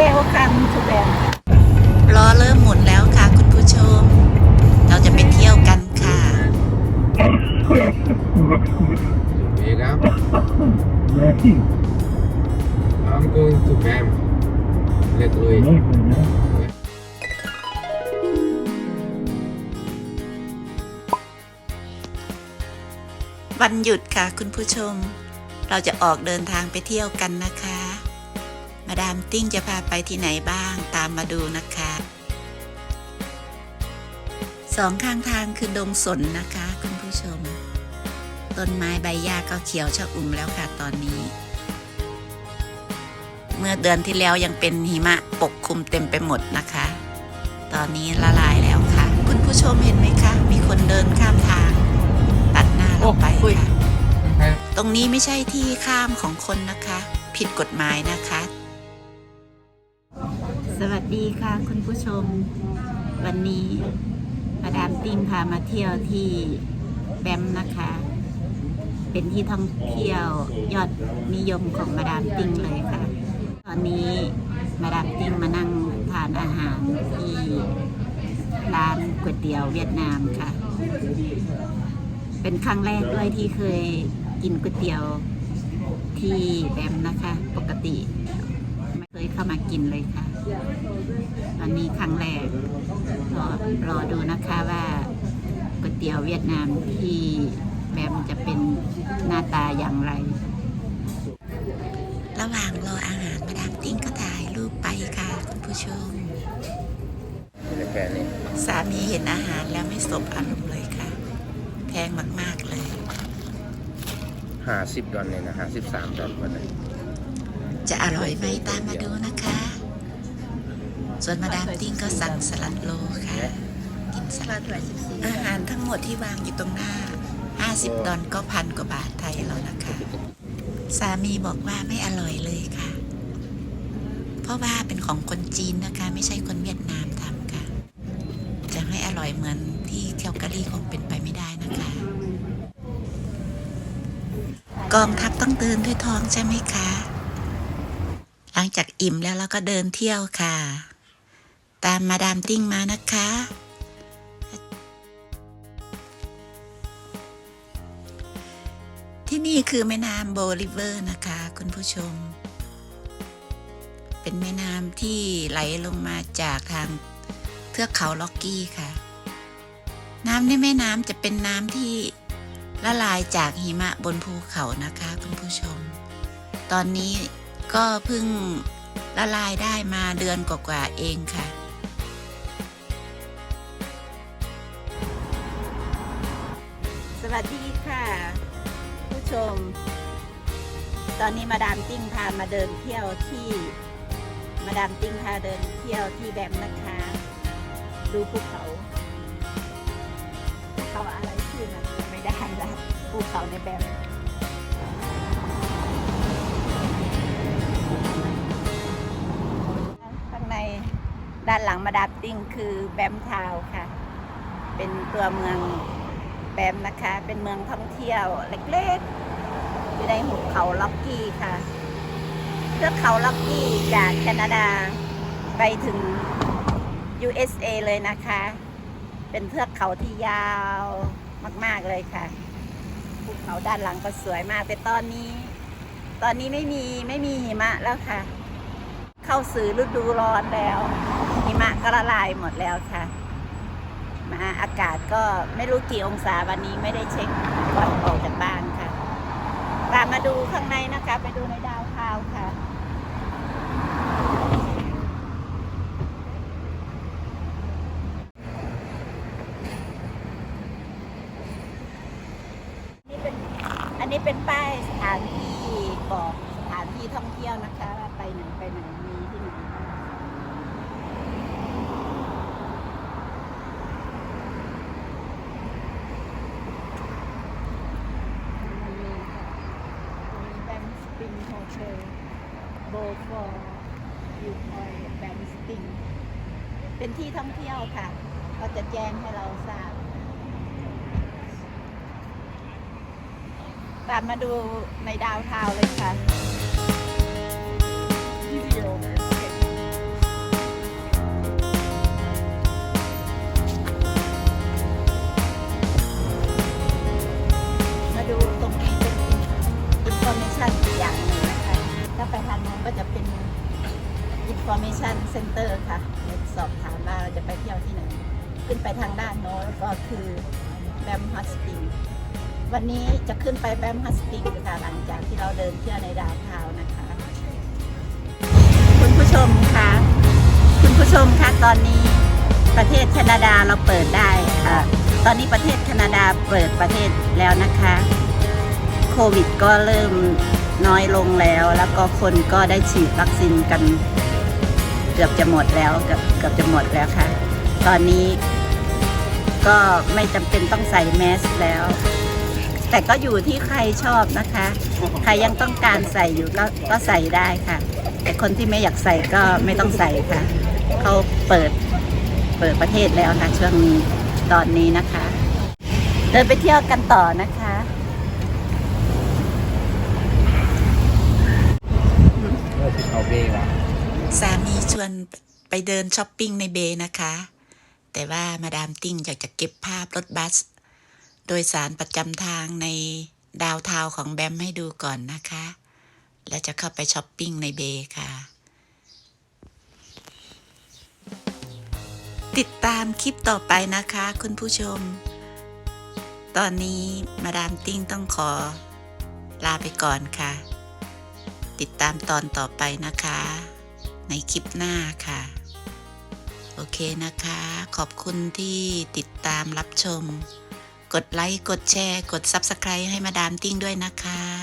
Welcome to them ล้อเริ่มหมุนแล้วค่ะคุณผู้ชม เราจะไปเที่ยวกันค่ะ Wake up. I'm going to BAM. Let Louis. วันหยุดค่ะคุณผู้ชม เราจะออกเดินทางไปเที่ยวกันนะคะ มาดามติ้งจะพาไปที่ไหนบ้างตามมาดูนะคะ สองข้างทางคือดงสนนะคะ คุณผู้ชม ต้นไม้ใบหญ้าก็เขียวชะอุ่มแล้วค่ะตอนนี้ เมื่อเดือนที่แล้วยังเป็นหิมะปกคลุมเต็มไปหมดนะคะ ตอนนี้ละลายแล้วค่ะ คุณผู้ชมเห็นไหมคะ มีคนเดินข้ามทาง ตัดหน้าเราไปค่ะ ตรงนี้ไม่ใช่ที่ข้ามของคนนะคะ ผิดกฎหมายนะคะสวัส ดีค่ะคุณผู้ชม วันนี้มาดามติ้งพามาเที่ยวที่แบมนะคะ เป็นที่ท่องเที่ยวยอดนิยมของมาดามติ้งเลยค่ะ ตอนนี้มาดามติ้งมานั่งทานอาหารที่ร้านก๋วยเตี๋ยวเวียดนามค่ะ เป็นครั้งแรกด้วยที่เคยกินก๋วยเตี๋ยวที่แบมนะคะ ปกติ เคยเข้ามากินเลยค่ะวันนี้ครั้งแรกรอรอดูนะคะว่าก๋วยเตี๋ยวเวียดนามที่แบมจะเป็นหน้าตาอย่างไร ระหว่างรออาหารมาดามติ้งก็ถ่ายรูปไปค่ะคุณผู้ชม สามีเห็นอาหารแล้วไม่สบอารมณ์เลยค่ะ แพงมาก ๆ เลย ห้าสิบดอลเนี่ยนะห้าสิบสามดอลวันนี้ จะอร่อยไหมตามมาดูนะคะ ส่วนมาดามติ้งก็สั่งสลัดโลค่ะ กินสลัดอาหารทั้งหมดที่วางอยู่ตรงหน้า 50 ดอลก็พันกว่าบาทไทยแล้วนะคะ สามีบอกว่าไม่อร่อยเลยค่ะ เพราะว่าเป็นของคนจีนนะคะ ไม่ใช่คนเวียดนามทำค่ะ จะให้อร่อยเหมือนที่แคลการีคงเป็นไปไม่ได้นะคะ กองทัพต้องเดินด้วยท้องใช่ไหมคะ หลังจากอิ่มแล้วเราก็เดินเที่ยวค่ะ ตามมาดามติ้งมานะคะ ที่นี่คือแม่น้ำโบริเวอร์นะคะ คุณผู้ชม เป็นแม่น้ำที่ไหลลงมาจากทางเทือกเขาล็อกกี้ค่ะ น้ำในแม่น้ำจะเป็นน้ำที่ละลายจากหิมะบนภูเขานะคะ คุณผู้ชม ตอนนี้ ก็เพิ่งละลายได้มาเดือนกว่าๆเองค่ะ สวัสดีค่ะ ผู้ชม ตอนนี้มาดามติ้งพามาเดินเที่ยวที่มาดามติ้งพาเดินเที่ยวที่แบมนะคะ ดูภูเขาภูเขาอะไรชื่อนะไม่ได้แล้วภูเขาในแบม หลังมาดามติ้งคือแบมทาวค่ะ เป็นตัวเมืองแบมนะคะ เป็นเมืองท่องเที่ยวเล็กๆ อยู่ในหุบเขาล็อกกี้ค่ะเทือกเขาล็อกกี้จากแคนาดาไปถึง USA เลยนะคะ เป็นเทือกเขาที่ยาวมากๆเลยค่ะภูเขาด้านหลังก็สวยมากแต่ตอนนี้ ตอนนี้ไม่มีไม่มีหิมะแล้วค่ะาสู่ฤดูร้อนแล้วหิมะก็ละลายหมดแล้วค่ะ มาอากาศก็ไม่รู้กี่องศาวันนี้ไม่ได้เช็คก่อนออกจากบ้านค่ะ ตามมาดูข้างในนะคะ ไปดูในดาวเทาวค่ะนี่เป็นอันนี้เป็นป้ายสถานที่บอกานที่ท่องเที่ยวนะคะว่าไปไหนไปไหนมีที่ไหนบ้างนมีค่ะตรงนี้แบงสปริงโฮเทลโบฟอร์ยูคอยแบงสปริงเป็นที่ท่องเที่ยวค่ะ ก็จะแจ้งให้เราทราบตามมาดูในดาวเทาวเลยค่ะ Information Center ค่ะสอบถามว่าเราจะไปเที่ยวที่ไหน ขึ้นไปทางด้านโน้นก็คือแบมฮอตสปริงวันนี้จะขึ้นไปแบมฮอตสปริงค่ะหลังจากที่เราเดินเที่ยวในดาวน์ทาวน์นะคะ คุณผู้ชมคะคุณผู้ชมคะตอนนี้ประเทศแคนาดาเราเปิดได้ค่ะตอนนี้ประเทศแคนาดาเปิดประเทศแล้วนะคะโควิดก็เริ่มน้อยลงแล้ว แล้วก็คนก็ได้ฉีดวัคซีนกัน เกือบจะหมดแล้วเกือบเกือบจะหมดแล้วค่ะ ตอนนี้ก็ไม่จำเป็นต้องใส่แมสแล้ว แต่ก็อยู่ที่ใครชอบนะคะ ใครยังต้องการใส่อยู่ก็ก็ใส่ได้ค่ะ แต่คนที่ไม่อยากใส่ก็ไม่ต้องใส่ค่ะ เขาเปิดเปิดประเทศแล้วค่ะช่วงนี้ตอนนี้นะคะ เดินไปเที่ยวกันต่อนะคะ เอาเบว่ะ สามีช วนไปเดินช้อปปิ้งในเบย์นะคะ แต่ว่ามาดามติ้งอยากจะเก็บภาพรถบัส โดยสารประจำทางในดาวเทาวของแบมให้ดูก่อนนะคะ แล้วจะเข้าไปช้อปปิ้งในเบย์ค่ะ ติดตามคลิปต่อไปนะคะคุณผู้ชม ตอนนี้มาดามติ้งต้องขอลาไปก่อนค่ะ ติดตามตอนต่อไปนะคะ ในคลิปหน้าค่ะ โอเคนะคะ ขอบคุณที่ติดตามรับชม กดไลค์ กดแชร์ กด Subscribe ให้มาดามติ้งด้วยนะคะ